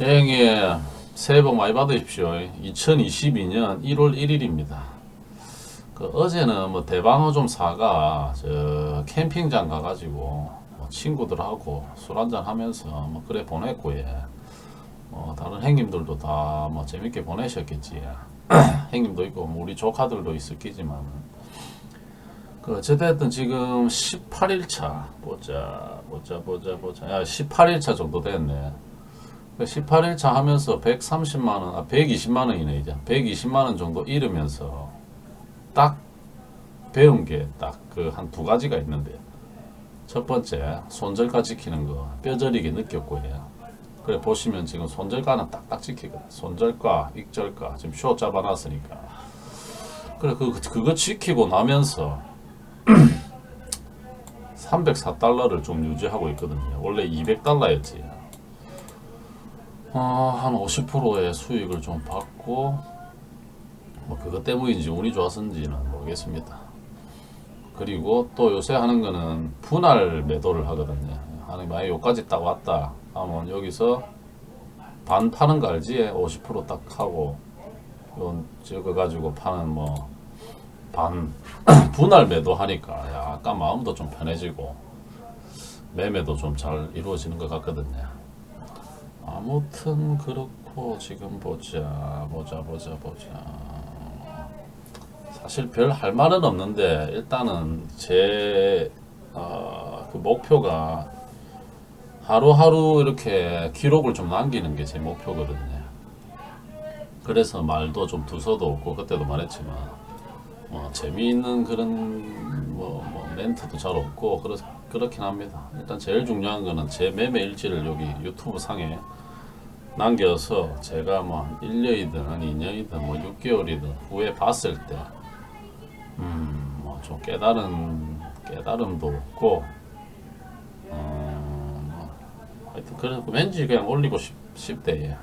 행이 새해 복 많이 받으십시오. 2022년 1월 1일입니다. 그 어제는 뭐 대방어 좀 사가 저 캠핑장 가가지고 뭐 친구들하고 술 한잔 하면서 뭐 그래 보냈고 예. 뭐 다른 행님들도 다 뭐 재밌게 보내셨겠지. 행님도 있고 뭐 우리 조카들도 있을 끼지만 그 어쨌든 지금 18일차 보자 보자 보자 보자 야 18일차 정도 됐네. 18일차 하면서 130만 원, 아 120만 원이네 이제 120만 원 정도 잃으면서 딱 배운 게 딱 그 한 두 가지가 있는데 첫 번째 손절가 지키는 거 뼈저리게 느꼈고 예. 그래 보시면 지금 손절가는 딱딱 지키거든. 손절가, 익절가 지금 쇼 잡아놨으니까 그래 그 그거 지키고 나면서 304달러를 좀 유지하고 있거든요. 원래 200달러였지. 어, 한 50%의 수익을 좀 받고 뭐 그것 때문인지 운이 좋았는지는 모르겠습니다. 그리고 또 요새 하는 거는 분할 매도를 하거든요. 하는 만약 여기까지 딱 왔다 하면 여기서 반 파는 거 알지? 50%딱 하고 요 저거 가지고 파는 뭐 반 분할 매도 하니까 약간 마음도 좀 편해지고 매매도 좀 잘 이루어지는 것 같거든요. 아무튼 그렇고 지금 보자 보자 보자 보자 사실 별 할 말은 없는데 일단은 제 어, 그 목표가 하루하루 이렇게 기록을 좀 남기는 게 제 목표거든요. 그래서 말도 좀 두서도 없고 그때도 말했지만 뭐 재미있는 그런 뭐, 뭐 멘트도 잘 없고 그렇, 그렇긴 합니다. 일단 제일 중요한 거는 제 매매 일지를 여기 유튜브 상에 남겨서 제가 뭐 1년이든 한 2년이든 뭐 6개월이든 후에 봤을 때, 음, 뭐 좀 깨달은, 깨달음도 없고, 어, 뭐 하여튼, 그래, 왠지 그냥 올리고 싶, 싶대, 예.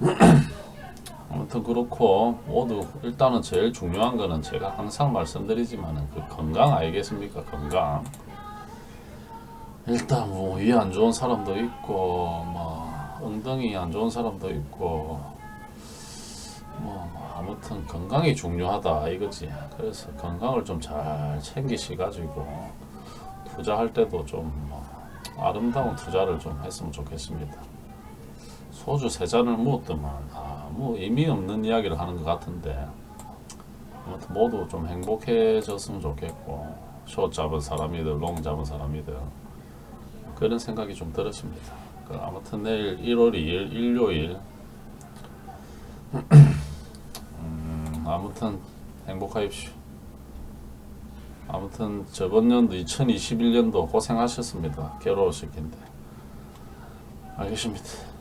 아무튼 그렇고, 모두, 일단은 제일 중요한 거는 제가 항상 말씀드리지만은 그 건강 아니겠습니까? 건강. 일단 뭐, 위 안 좋은 사람도 있고, 뭐, 엉덩이 안 좋은 사람도 있고 뭐 아무튼 건강이 중요하다 이거지. 그래서 건강을 좀 잘 챙기시 가지고 투자할 때도 좀 뭐 아름다운 투자를 좀 했으면 좋겠습니다. 소주 세 잔을 먹었더만 아무 의미 없는 이야기를 하는 것 같은데 아무튼 모두 좀 행복해졌으면 좋겠고 숏 잡은 사람이든 롱 잡은 사람이든 그런 생각이 좀 들었습니다. 그 아무튼 내일 1월 2일 일요일 음, 아무튼 행복하십시오. 아무튼 저번 연도 2021년도 고생하셨습니다. 괴로우실 텐데 알겠습니다.